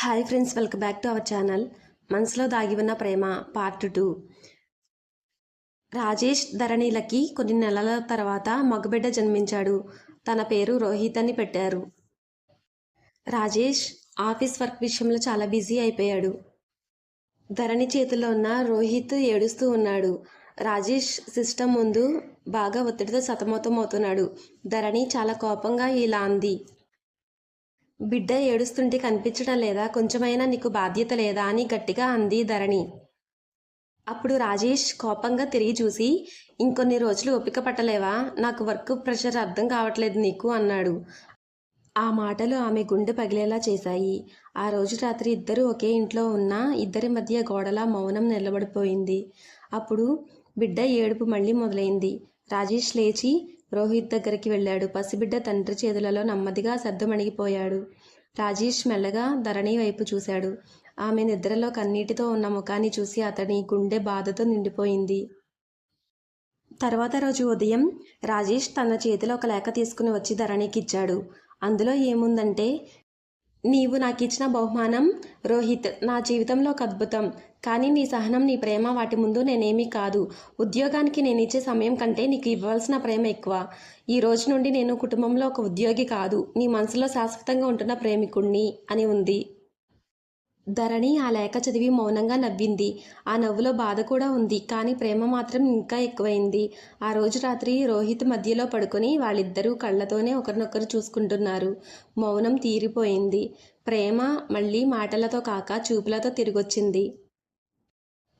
Hi friends welcome back to our channel మనసులో దాగి ఉన్న ప్రేమ పార్ట్ టూ రాజేష్ ధరణిలకి కొన్ని నెలల తర్వాత మగబిడ్డ జన్మించాడు. తన పేరు రోహిత్ అని పెట్టారు. రాజేష్ ఆఫీస్ వర్క్ విషయంలో చాలా బిజీ అయిపోయాడు. ధరణి చేతిలో ఉన్న రోహిత్ ఏడుస్తూ ఉన్నాడు. రాజేష్ సిస్టమ్ ముందు బాగా ఒత్తిడితో సతమతం అవుతున్నాడు. ధరణి చాలా కోపంగా ఇలా అంది. బిడ్డ ఏడుస్తుంటే కనిపించడం లేదా? కొంచెమైనా నీకు బాధ్యత లేదా? అని గట్టిగా అంది ధరణి. అప్పుడు రాజేష్ కోపంగా తిరిగి చూసి ఇంకొన్ని రోజులు ఓపిక పట్టలేవా? నాకు వర్క్ ప్రెషర్ అర్థం కావట్లేదు నీకు అన్నాడు. ఆ మాటలు ఆమె గుండె పగిలేలా చేశాయి. ఆ రోజు రాత్రి ఇద్దరు ఒకే ఇంట్లో ఉన్న ఇద్దరి మధ్య గోడలా మౌనం నిలబడిపోయింది. అప్పుడు బిడ్డ ఏడుపు మళ్ళీ మొదలైంది. రాజేష్ లేచి రోహిత్ దగ్గరికి వెళ్ళాడు. పసిబిడ్డ తండ్రి చేతులలో నెమ్మదిగా సర్దుమణిగిపోయాడు. రాజేష్ మెల్లగా ధరణి వైపు చూశాడు. ఆమె నిద్రలో కన్నీటితో ఉన్న ముఖాన్ని చూసి అతని గుండె బాధతో నిండిపోయింది. తర్వాత రోజు ఉదయం రాజేష్ తన చేతిలో ఒక లేఖ తీసుకుని వచ్చి ధరణికి ఇచ్చాడు అందులో ఏముందంటే నీవు నాకిచ్చిన బహుమానం రోహిత్ నా జీవితంలో ఒక అద్భుతం. కానీ నీ సహనం నీ ప్రేమ వాటి ముందు నేనేమీ కాదు. ఉద్యోగానికి నేను ఇచ్చే సమయం కంటే నీకు ఇవ్వాల్సిన ప్రేమ ఎక్కువ. ఈ రోజు నుండి నేను కుటుంబంలో ఒక ఉద్యోగి కాదు. నీ మనసులో శాశ్వతంగా ఉంటున్న ప్రేమికుణ్ణి అని ఉంది. ధరణి ఆ లేఖ చదివి మౌనంగా నవ్వింది. ఆ నవ్వులో బాధ కూడా ఉంది. కానీ ప్రేమ మాత్రం ఇంకా ఎక్కువైంది. ఆ రోజు రాత్రి రోహిత్ మధ్యలో పడుకొని వాళ్ళిద్దరూ కళ్ళతోనే ఒకరినొకరు చూసుకుంటున్నారు. మౌనం తీరిపోయింది. ప్రేమ మళ్ళీ మాటలతో కాక చూపులతో తిరిగొచ్చింది.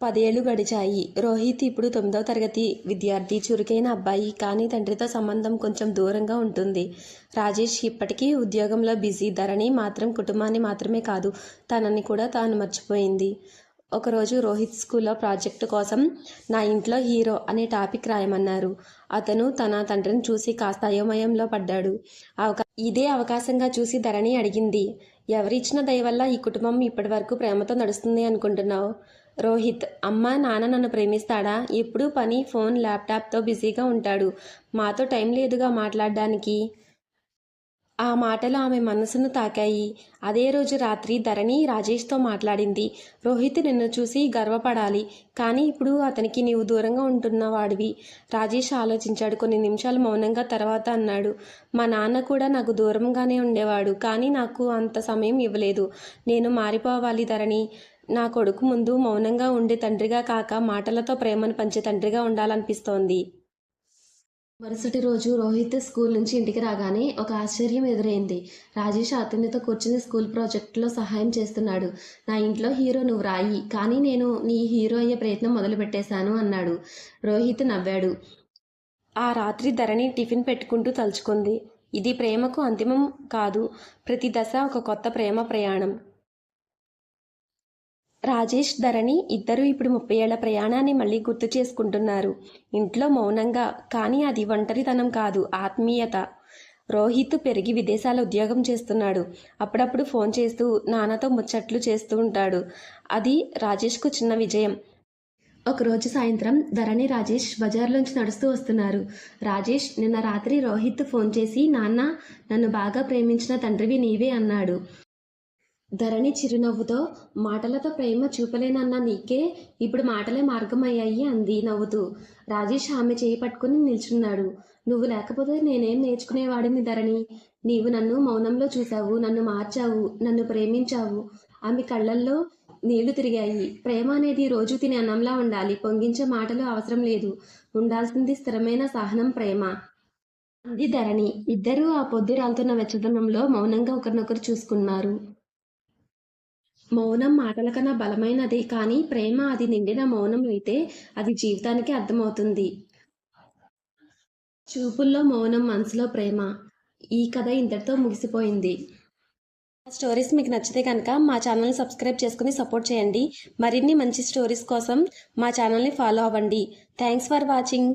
పదేళ్ళు గడిచాయి. రోహిత్ ఇప్పుడు తొమ్మిదవ తరగతి విద్యార్థి. చురుకైన అబ్బాయి. కానీ తండ్రితో సంబంధం కొంచెం దూరంగా ఉంటుంది. రాజేష్ ఇప్పటికీ ఉద్యోగంలో బిజీ. ధరణి మాత్రం కుటుంబాన్ని మాత్రమే కాదు తనని కూడా తాను మర్చిపోయింది. ఒకరోజు రోహిత్ స్కూల్లో ప్రాజెక్టు కోసం నా ఇంట్లో హీరో అనే టాపిక్ రాయమన్నారు. అతను తన తండ్రిని చూసి కాస్త అయోమయంలో పడ్డాడు. అవకా ఇదే అవకాశంగా చూసి ధరణి అడిగింది ఎవరిచ్చిన దయ వల్ల ఈ కుటుంబం ఇప్పటి వరకు ప్రేమతో నడుస్తుంది అనుకుంటున్నావు? రోహిత్ అమ్మ నాన్న నన్ను ప్రేమిస్తాడా? ఎప్పుడూ పని ఫోన్ ల్యాప్టాప్తో బిజీగా ఉంటాడు. మాతో టైం లేదుగా మాట్లాడడానికి. ఆ మాటలు ఆమె మనసును తాకాయి. అదే రోజు రాత్రి ధరణి రాజేష్తో మాట్లాడింది. రోహిత్ నిన్ను చూసి గర్వపడాలి. కానీ ఇప్పుడు అతనికి నీవు దూరంగా ఉంటున్నవాడివి. రాజేష్ ఆలోచించాడు. కొన్ని నిమిషాలు మౌనంగా తర్వాత అన్నాడు. మా నాన్న కూడా నాకు దూరంగానే ఉండేవాడు. కానీ నాకు అంత సమయం ఇవ్వలేదు. నేను మారిపోవాలి ధరణి. నా కొడుకు ముందు మౌనంగా ఉండే తండ్రిగా కాక మాటలతో ప్రేమను పంచే తండ్రిగా ఉండాలనిపిస్తోంది. మరుసటి రోజు రోహిత్ స్కూల్ నుంచి ఇంటికి రాగానే ఒక ఆశ్చర్యం ఎదురైంది. రాజేష్ అతనితో కూర్చుని స్కూల్ ప్రాజెక్టులో సహాయం చేస్తున్నాడు. నా ఇంట్లో హీరో నువ్వు రాయి కానీ నేను నీ హీరో అయ్యే ప్రయత్నం మొదలుపెట్టేశాను అన్నాడు. రోహిత్ నవ్వాడు. ఆ రాత్రి ధరణి టిఫిన్ పెట్టుకుంటూ తలుచుకుంది. ఇది ప్రేమకు అంతిమం కాదు. ప్రతి దశ ఒక కొత్త ప్రేమ ప్రయాణం. రాజేష్ ధరణి ఇద్దరూ ఇప్పుడు ముప్పై ఏళ్ళ ప్రయాణాన్ని మళ్ళీ గుర్తు చేసుకుంటున్నారు. ఇంట్లో మౌనంగా కానీ అది ఒంటరితనం కాదు ఆత్మీయత. రోహిత్ పెరిగి విదేశాల ఉద్యోగం చేస్తున్నాడు. అప్పుడప్పుడు ఫోన్ చేస్తూ నాన్నతో ముచ్చట్లు చేస్తూ ఉంటాడు. అది రాజేష్కు చిన్న విజయం. ఒకరోజు సాయంత్రం ధరణి రాజేష్ బజార్లోంచి నడుస్తూ వస్తున్నారు. రాజేష్ నిన్న రాత్రి రోహిత్ ఫోన్ చేసి నాన్న నన్ను బాగా ప్రేమించిన తండ్రివి నీవే అన్నాడు. ధరణి చిరునవ్వుతో మాటలతో ప్రేమ చూపలేనన్న నీకే ఇప్పుడు మాటలే మార్గమయ్యాయి అంది నవ్వుతూ. రాజేష్ ఆమె చేయి పట్టుకుని నిల్చున్నాడు. నువ్వు లేకపోతే నేనేం నేర్చుకునేవాడిని ధరణి? నీవు నన్ను మౌనంలో చూశావు నన్ను మార్చావు నన్ను ప్రేమించావు. ఆమె కళ్ళల్లో నీళ్ళు తిరిగాయి. ప్రేమ అనేది రోజు తినే అన్నంలా ఉండాలి. పొంగించే మాటలు అవసరం లేదు. ఉండాల్సింది స్థిరమైన సహనం ప్రేమ అంది ధరణి. ఇద్దరూ ఆ పొద్దు రాలుతున్న వెచ్చదనంలో మౌనంగా ఒకరినొకరు చూసుకున్నారు. మౌనం మాటల కన్నా బలమైనది కానీ ప్రేమ అది నిండిన మౌనం అయితే అది జీవితానికి అర్థమవుతుంది. చూపుల్లో మౌనం మనసులో ప్రేమ. ఈ కథ ఇంతటితో ముగిసిపోయింది. స్టోరీస్ మీకు నచ్చితే కనుక మా ఛానల్ని సబ్స్క్రైబ్ చేసుకుని సపోర్ట్ చేయండి. మరిన్ని మంచి స్టోరీస్ కోసం మా ఛానల్ని ఫాలో అవ్వండి. Thanks for watching.